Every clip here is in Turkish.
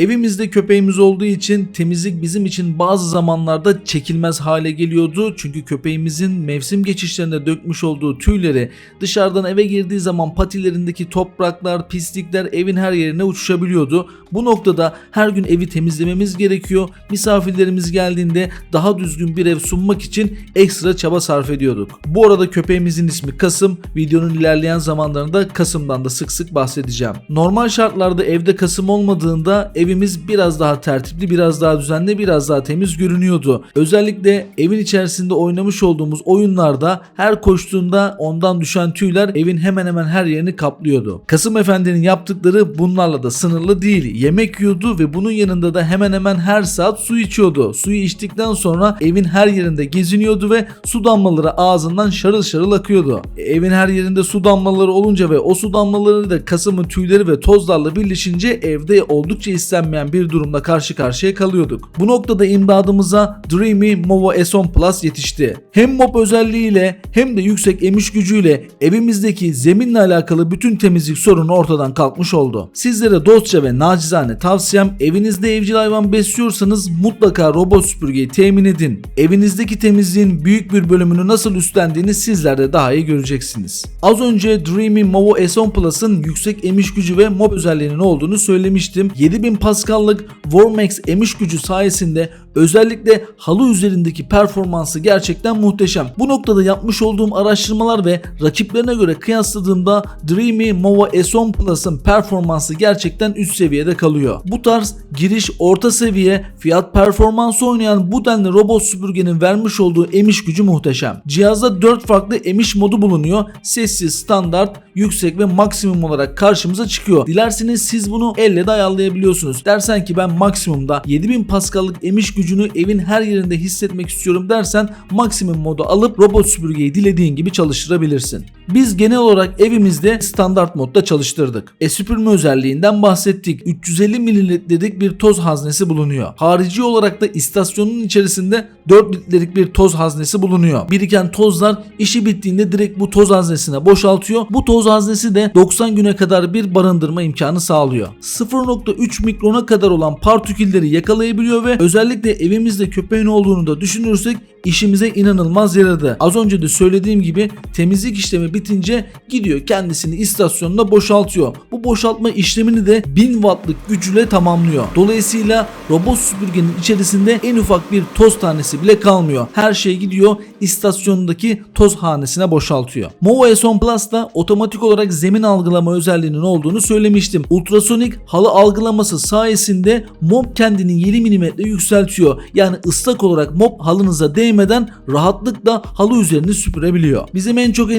Evimizde köpeğimiz olduğu için temizlik bizim için bazı zamanlarda çekilmez hale geliyordu. Çünkü köpeğimizin mevsim geçişlerinde dökmüş olduğu tüyleri dışarıdan eve girdiği zaman patilerindeki topraklar, pislikler evin her yerine uçuşabiliyordu. Bu noktada her gün evi temizlememiz gerekiyor. Misafirlerimiz geldiğinde daha düzgün bir ev sunmak için ekstra çaba sarf ediyorduk. Bu arada köpeğimizin ismi Kasım. Videonun ilerleyen zamanlarında Kasım'dan da sık sık bahsedeceğim. Normal şartlarda evde Kasım olmadığında evimiz biraz daha tertipli, biraz daha düzenli, biraz daha temiz görünüyordu. Özellikle evin içerisinde oynamış olduğumuz oyunlarda her koştuğunda ondan düşen tüyler evin hemen hemen her yerini kaplıyordu. Kasım Efendi'nin yaptıkları bunlarla da sınırlı değil. Yemek yiyordu ve bunun yanında da hemen hemen her saat su içiyordu. Suyu içtikten sonra evin her yerinde geziniyordu ve su damlaları ağzından şarıl şarıl akıyordu. Evin her yerinde su damlaları olunca ve o su damlaları da Kasım'ın tüyleri ve tozlarla birleşince evde oldukça istenmeyen bir durumla karşı karşıya kalıyorduk. Bu noktada imdadımıza Dreamy Movo S10 Plus yetişti. Hem mop özelliğiyle hem de yüksek emiş gücüyle evimizdeki zeminle alakalı bütün temizlik sorunu ortadan kalkmış oldu. Sizlere dostça ve nacizane tavsiyem evinizde evcil hayvan besliyorsanız mutlaka robot süpürgeyi temin edin. Evinizdeki temizliğin büyük bir bölümünü nasıl üstlendiğini sizler de daha iyi göreceksiniz. Az önce Dreamy Movo S10 Plus'ın yüksek emiş gücü ve mop özelliğinin olduğunu söylemiştim. 7000 Pascal'lık Vormax emiş gücü sayesinde özellikle halı üzerindeki performansı gerçekten muhteşem. Bu noktada yapmış olduğum araştırmalar ve rakiplerine göre kıyasladığımda Dreamy Movo S10 Plus'ın performansı gerçekten üst seviyede kalıyor. Bu tarz giriş orta seviye fiyat performansı oynayan bu denli robot süpürgenin vermiş olduğu emiş gücü muhteşem. Cihazda 4 farklı emiş modu bulunuyor. Sessiz, standart, yüksek ve maksimum olarak karşımıza çıkıyor. Dilerseniz siz bunu elle de ayarlayabiliyorsunuz. Dersen ki ben maksimumda 7000 Pascal'lık emiş gücünü evin her yerinde hissetmek istiyorum dersen maksimum modu alıp robot süpürgeyi dilediğin gibi çalıştırabilirsin. Biz genel olarak evimizde standart modda çalıştırdık. E süpürme özelliğinden bahsettik. 350 mililitrelik bir toz haznesi bulunuyor. Harici olarak da istasyonun içerisinde 4 litrelik bir toz haznesi bulunuyor. Biriken tozlar işi bittiğinde direkt bu toz haznesine boşaltıyor. Bu toz haznesi de 90 güne kadar bir barındırma imkanı sağlıyor. 0.3 mikrona kadar olan partikülleri yakalayabiliyor ve özellikle evimizde köpeğin olduğunu da düşünürsek işimize inanılmaz yaradı. Az önce de söylediğim gibi temizlik işlemi bitince gidiyor kendisini istasyonuna boşaltıyor. Bu boşaltma işlemini de 1000 wattlık gücüyle tamamlıyor. Dolayısıyla robot süpürgenin içerisinde en ufak bir toz tanesi bile kalmıyor. Her şey gidiyor istasyonundaki toz hanesine boşaltıyor. Movo S10 Plus da otomatik olarak zemin algılama özelliğinin olduğunu söylemiştim. Ultrasonik halı algılaması sayesinde mop kendini 7 mm yükseltiyor. Yani ıslak olarak mop halınıza değmeden rahatlıkla halı üzerini süpürebiliyor. Bizim en çok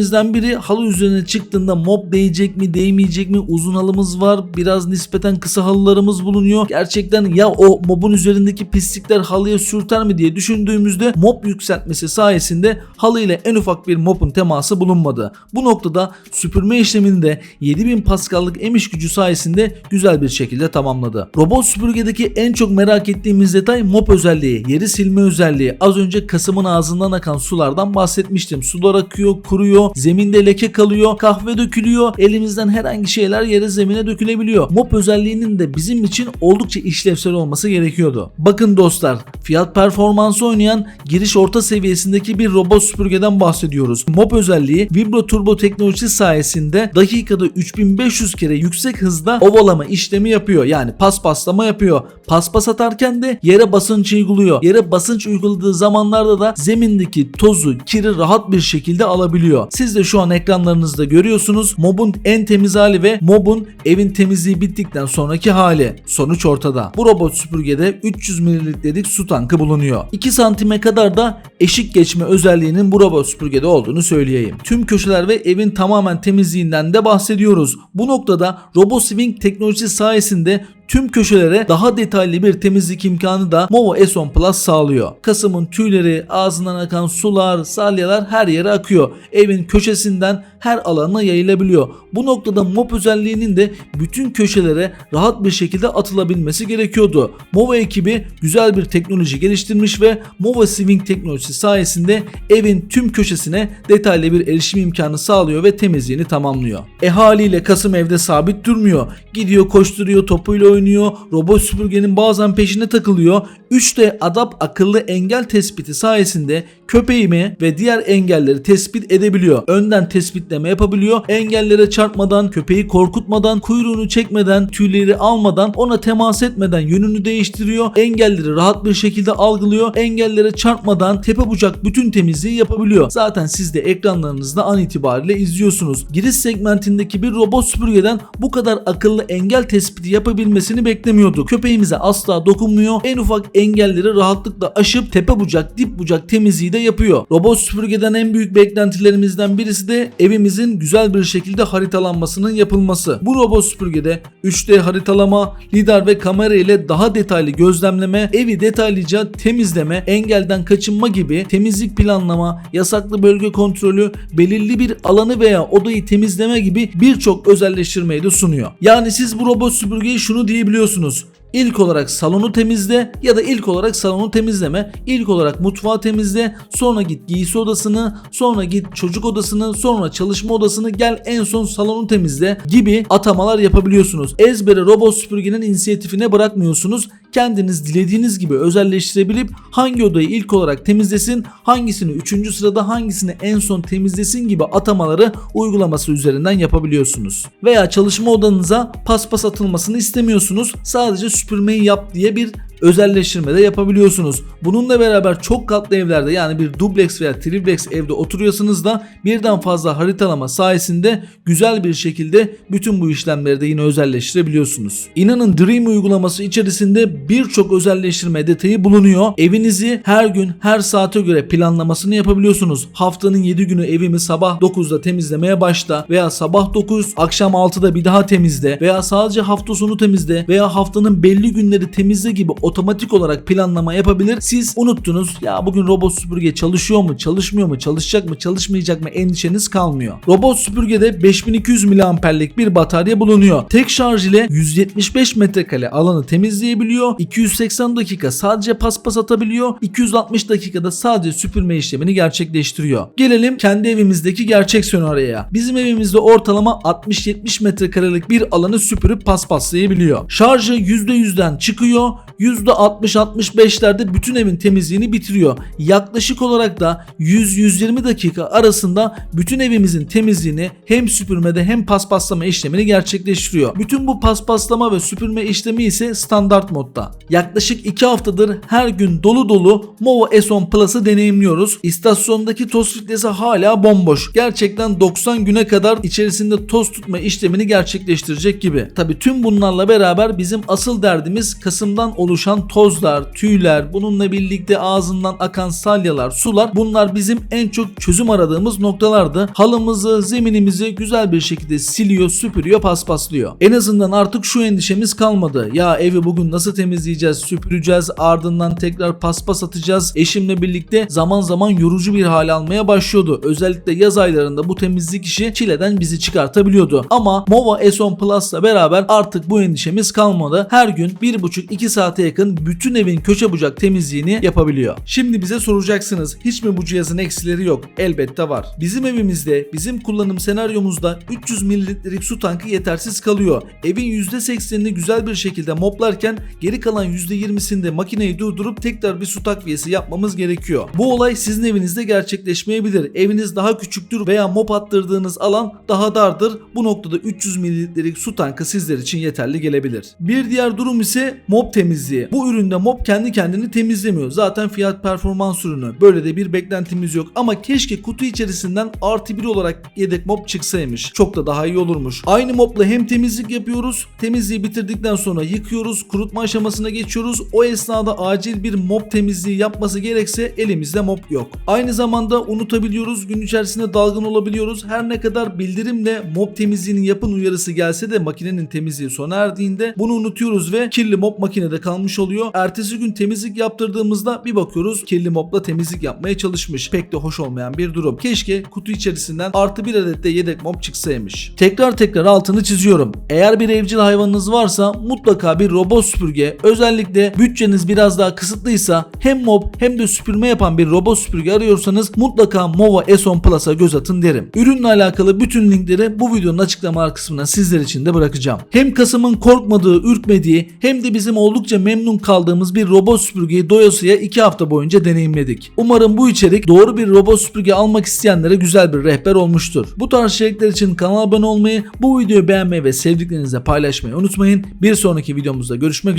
endişelerimizden biri halı üzerine çıktığında mop değecek mi değmeyecek mi uzun halımız var biraz nispeten kısa halılarımız bulunuyor. Gerçekten ya o mopun üzerindeki pislikler halıya sürter mi diye düşündüğümüzde mop yükseltmesi sayesinde halıyla en ufak bir mopun teması bulunmadı. Bu noktada süpürme işlemini de 7000 Pascal'lık emiş gücü sayesinde güzel bir şekilde tamamladı. Robot süpürgedeki en çok merak ettiğimiz detay mop özelliği, yeri silme özelliği. Az önce Kasım'ın ağzından akan sulardan bahsetmiştim. Sular akıyor, kuruyor, zeminde leke kalıyor, kahve dökülüyor, elimizden herhangi şeyler yere zemine dökülebiliyor. Mop özelliğinin de bizim için oldukça işlevsel olması gerekiyordu. Bakın dostlar, fiyat performansı oynayan giriş orta seviyesindeki bir robot süpürgeden bahsediyoruz. Mop özelliği vibro turbo teknolojisi sayesinde dakikada 3500 kere yüksek hızda ovalama işlemi yapıyor. Yani paspaslama yapıyor. Paspas atarken de yere basınç uyguluyor. Yere basınç uyguladığı zamanlarda da zemindeki tozu, kiri rahat bir şekilde alabiliyor. Siz de şu an ekranlarınızda görüyorsunuz. Mob'un en temiz hali ve Mob'un evin temizliği bittikten sonraki hali. Sonuç ortada. Bu robot süpürgede 300 mililitrelik su tankı bulunuyor. 2 santime kadar da eşik geçme özelliğinin bu robot süpürgede olduğunu söyleyeyim. Tüm köşeler ve evin tamamen temizliğinden de bahsediyoruz. Bu noktada RoboSwing teknolojisi sayesinde tüm köşelere daha detaylı bir temizlik imkanı da Movo S10 Plus sağlıyor. Kasım'ın tüyleri, ağzından akan sular, salyalar her yere akıyor. Evin köşesinden her alana yayılabiliyor. Bu noktada mop özelliğinin de bütün köşelere rahat bir şekilde atılabilmesi gerekiyordu. Movo ekibi güzel bir teknoloji geliştirmiş ve Movo Swing teknolojisi süpürgesi sayesinde evin tüm köşesine detaylı bir erişim imkanı sağlıyor ve temizliğini tamamlıyor. E haliyle Kasım evde sabit durmuyor. Gidiyor koşturuyor, topuyla oynuyor, robot süpürgenin bazen peşine takılıyor. 3D Adapt akıllı engel tespiti sayesinde köpeğimi ve diğer engelleri tespit edebiliyor. Önden tespitleme yapabiliyor. Engellere çarpmadan, köpeği korkutmadan, kuyruğunu çekmeden, tüyleri almadan, ona temas etmeden yönünü değiştiriyor. Engelleri rahat bir şekilde algılıyor. Engellere çarpmadan tepe bucak bütün temizliği yapabiliyor. Zaten siz de ekranlarınızda an itibariyle izliyorsunuz. Giriş segmentindeki bir robot süpürgeden bu kadar akıllı engel tespiti yapabilmesini beklemiyorduk. Köpeğimize asla dokunmuyor. En ufak engelleri rahatlıkla aşıp tepe bucak, dip bucak temizliği de yapıyor. Robot süpürgeden en büyük beklentilerimizden birisi de evimizin güzel bir şekilde haritalanmasının yapılması. Bu robot süpürgede 3D haritalama, lidar ve kamera ile daha detaylı gözlemleme, evi detaylıca temizleme, engelden kaçınma gibi temizlik planlama, yasaklı bölge kontrolü, belirli bir alanı veya odayı temizleme gibi birçok özelleştirmeyi de sunuyor. Yani siz bu robot süpürgeye şunu diyebiliyorsunuz. İlk olarak salonu temizle ya da ilk olarak salonu temizleme. İlk olarak mutfağı temizle. Sonra git giysi odasını, sonra git çocuk odasını, sonra çalışma odasını gel en son salonu temizle gibi atamalar yapabiliyorsunuz. Ezbere robot süpürgenin inisiyatifine bırakmıyorsunuz. Kendiniz dilediğiniz gibi özelleştirebilip hangi odayı ilk olarak temizlesin, hangisini 3. sırada hangisini en son temizlesin gibi atamaları uygulaması üzerinden yapabiliyorsunuz. Veya çalışma odanıza paspas atılmasını istemiyorsunuz. Sadece süpürmeyi yap diye bir özelleştirme de yapabiliyorsunuz. Bununla beraber çok katlı evlerde yani bir duplex veya triplex evde oturuyorsanız da birden fazla haritalama sayesinde güzel bir şekilde bütün bu işlemleri de yine özelleştirebiliyorsunuz. İnanın Dream uygulaması içerisinde birçok özelleştirme detayı bulunuyor. Evinizi her gün her saate göre planlamasını yapabiliyorsunuz. Haftanın 7 günü evimi sabah 9'da temizlemeye başla veya sabah 9 akşam 6'da bir daha temizle veya sadece hafta sonu temizle veya haftanın belli günleri temizle gibi otomatik olarak planlama yapabilir. Siz unuttunuz ya bugün robot süpürge çalışıyor mu, çalışmıyor mu, çalışacak mı, çalışmayacak mı endişeniz kalmıyor. Robot süpürgede 5200 miliamperlik bir batarya bulunuyor. Tek şarj ile 175 metrekare alanı temizleyebiliyor. 280 dakika sadece paspas atabiliyor. 260 dakikada sadece süpürme işlemini gerçekleştiriyor. Gelelim kendi evimizdeki gerçek senaryoya. Bizim evimizde ortalama 60-70 metrekarelik bir alanı süpürüp paspaslayabiliyor. Şarjı %100'den çıkıyor. %60-65'lerde bütün evin temizliğini bitiriyor. Yaklaşık olarak da 100-120 dakika arasında bütün evimizin temizliğini hem süpürmede hem paspaslama işlemini gerçekleştiriyor. Bütün bu paspaslama ve süpürme işlemi ise standart modda. Yaklaşık 2 haftadır her gün dolu dolu Movo S10 Plus'ı deneyimliyoruz. İstasyondaki toz filtresi hala bomboş. Gerçekten 90 güne kadar içerisinde toz tutma işlemini gerçekleştirecek gibi. Tabi tüm bunlarla beraber bizim asıl derdimiz Kasım'dan oluşan tozlar, tüyler, bununla birlikte ağzından akan salyalar, sular bunlar bizim en çok çözüm aradığımız noktalardı. Halımızı, zeminimizi güzel bir şekilde siliyor, süpürüyor, paspaslıyor. En azından artık şu endişemiz kalmadı. Ya evi bugün nasıl temizleyeceğiz, süpüreceğiz, ardından tekrar paspas atacağız. Eşimle birlikte zaman zaman yorucu bir hale almaya başlıyordu. Özellikle yaz aylarında bu temizlik işi çileden bizi çıkartabiliyordu. Ama Mova S10 Plus'la beraber artık bu endişemiz kalmadı. Her gün 1,5-2 saate yakın bütün evin köşe bucak temizliğini yapabiliyor. Şimdi bize soracaksınız hiç mi bu cihazın eksileri yok? Elbette var. Bizim evimizde, bizim kullanım senaryomuzda 300 mililitrelik su tankı yetersiz kalıyor. Evin %80'ini güzel bir şekilde moplarken geri kalan %20'sinde makineyi durdurup tekrar bir su takviyesi yapmamız gerekiyor. Bu olay sizin evinizde gerçekleşmeyebilir. Eviniz daha küçüktür veya mop attırdığınız alan daha dardır. Bu noktada 300 mililitrelik su tankı sizler için yeterli gelebilir. Bir diğer durum ise mop temizliği. Bu üründe mop kendi kendini temizlemiyor. Zaten fiyat performans ürünü. Böyle de bir beklentimiz yok. Ama keşke kutu içerisinden artı bir olarak yedek mop çıksaymış. Çok da daha iyi olurmuş. Aynı mopla hem temizlik yapıyoruz. Temizliği bitirdikten sonra yıkıyoruz. Kurutma aşamasına geçiyoruz. O esnada acil bir mop temizliği yapması gerekse elimizde mop yok. Aynı zamanda unutabiliyoruz. Gün içerisinde dalgın olabiliyoruz. Her ne kadar bildirimle mop temizliğinin yapın uyarısı gelse de makinenin temizliği sona erdiğinde bunu unutuyoruz ve kirli mop makinede kalmış oluyor. Ertesi gün temizlik yaptırdığımızda bir bakıyoruz kirli mopla temizlik yapmaya çalışmış. Pek de hoş olmayan bir durum. Keşke kutu içerisinden artı bir adet de yedek mop çıksaymış. Tekrar tekrar altını çiziyorum. Eğer bir evcil hayvanınız varsa mutlaka bir robot süpürge özellikle bütçeniz biraz daha kısıtlıysa hem mob hem de süpürme yapan bir robot süpürge arıyorsanız mutlaka Mova S10 Plus'a göz atın derim. Ürünle alakalı bütün linkleri bu videonun açıklama kısmına sizler için de bırakacağım. Hem Kasım'ın korkmadığı, ürkmediği hem de bizim oldukça memnun kaldığımız bir robot süpürgeyi doyasıya 2 hafta boyunca deneyimledik. Umarım bu içerik doğru bir robot süpürge almak isteyenlere güzel bir rehber olmuştur. Bu tarz içerikler için kanala abone olmayı, bu videoyu beğenmeyi ve sevdiklerinizle paylaşmayı unutmayın. Bir sonraki videomuzda görüşmek